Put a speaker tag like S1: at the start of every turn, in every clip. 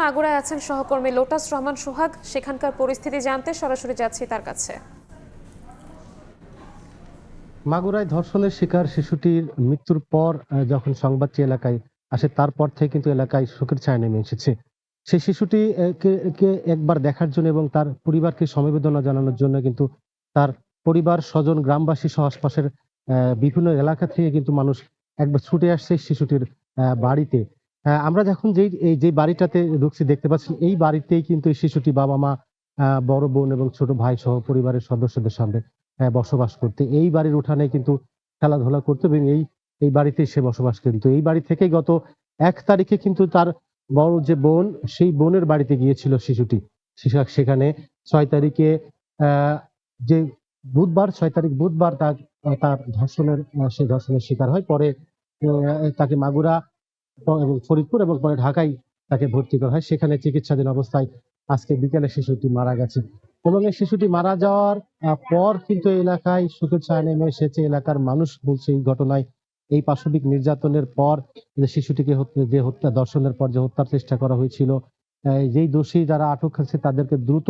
S1: মাগুরায় আছেন সহকর্মী লোটাস রহমান সোহাগ। সেখানকার পরিস্থিতি জানতে সরাসরি যাচ্ছি তার কাছে।
S2: মাগুরায় ধর্ষণের শিকার শিশুটির মৃত্যুর পর যখন সংবাদটি এলাকায় আসে, তারপর থেকে কিন্তু এলাকায় শোকের ছায়া নেমে এসেছে। সেই শিশুটি কে- একবার দেখার জন্য এবং তার পরিবারকে সমবেদনা জানানোর জন্য কিন্তু তার পরিবার, স্বজন, গ্রামবাসী সহ আশপাশের বিভিন্ন এলাকা থেকে কিন্তু মানুষ একবার ছুটে আসছে শিশুটির বাড়িতে। আমরা যখন যেই, এই যে বাড়িটাতে ঢুকছি দেখতে পাচ্ছি এই বাড়িতেই কিন্তু এই শিশুটি বাবা মা বড় বোন এবং ছোট ভাই সহ পরিবারের সদস্যদের সামনে বসবাস করতে। এই বাড়ির উঠানে কিন্তু খেলাধুলা করতো এবং এই এই বাড়িতেই সে বসবাস কিন্তু। এই বাড়ি থেকেই গত এক তারিখে কিন্তু তার বড় যে বোন, সেই বোনের বাড়িতে গিয়েছিল শিশুটি। শিশু সেখানে ছয় তারিখে যে বুধবার, ছয় তারিখ বুধবার তার তার ধর্ষণের, সে ধর্ষণের শিকার হয়। পরে তাকে মাগুরা এবং ফরিদপুর এবং পরে ঢাকায় তাকে ভর্তি করা হয়। সেখানে চিকিৎসাধীন অবস্থায় আজকে বিকেলে শিশুটি মারা গেছে। এবং এই শিশুটি মারা যাওয়ার পর কিন্তু এলাকায় সুখের ছায়া নেমে এসেছে। এলাকার মানুষ বলছে এই ঘটনায় এই পাশবিক নির্যাতনের পর যে শিশুটিকে যে হত্যা, দর্শনের পর যে হত্যার চেষ্টা করা হয়েছিল যেই দোষী যারা আটক আছে তাদেরকে দ্রুত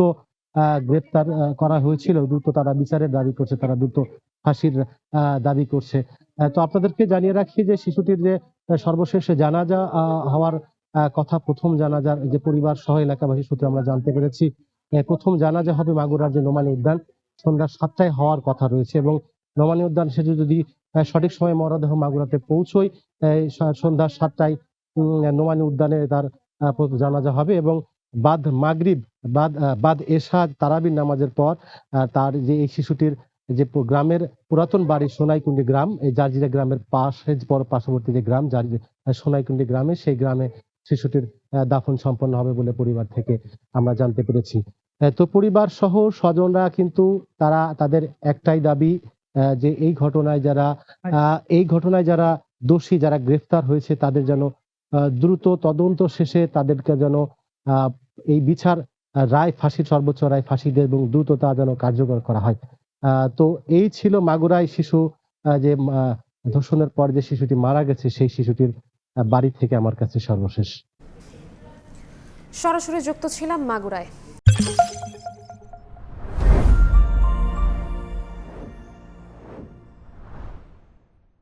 S2: গ্রেপ্তার করা হয়েছিল। দ্রুত তারা বিচারের দাবি করছে তারা দ্রুত ফাঁসির দাবি করছে। তো আপনাদেরকে জানিয়ে রাখি যে শিশুটির যে সর্বশেষ জানাজা হওয়ার কথা প্রথম জানাজার যে পরিবার সহ এলাকাবাসী সূত্রে আমরা জানতে পেরেছি প্রথম জানাজা হবে মাগুরার যে নোমানী উদ্যান। সন্ধ্যা সাতটায় হওয়ার কথা রয়েছে এবং নোমানী উদ্যান সে যদি সঠিক সময়ে মরদেহ মাগুরাতে পৌঁছয় আহ, সন্ধ্যা সাতটায় নোমানী উদ্যানে তার জানাজা হবে এবং বাদ মাগরিব বাদ বাদ এশা তারাবির নামাজের পর তার যে এই শিশুটির যে গ্রামের পুরাতন বাড়ি সোনাইকুন্ডি গ্রাম এই জার্জিরা গ্রামের পাশে পর পার্শ্ববর্তী যে গ্রাম জার্জি সোনাইকুন্ডি গ্রামে সেই গ্রামে শিশুটির দাফন সম্পন্ন হবে বলে পরিবার থেকে আমরা জানতে পেরেছি। তো পরিবার সহ স্বজনরা কিন্তু তারা তাদের একটাই দাবি আহ, যে এই ঘটনায় যারা আহ, এই ঘটনায় যারা দোষী যারা গ্রেফতার হয়েছে তাদের যেন দ্রুত তদন্ত শেষে তাদেরকে যেন আহ, এই বিচার রায় ফাঁসির সর্বোচ্চ রায় ফাঁসি দেয় এবং দ্রুত তা যেন কার্যকর করা হয়। তো এই ছিল মাগুরায় শিশু যে ধর্ষণের পর যে শিশুটি মারা গেছে, সেই শিশুটির বাড়ি থেকে আমার কাছে সর্বশেষ।
S1: সরাসরি যুক্ত ছিলাম মাগুরায়।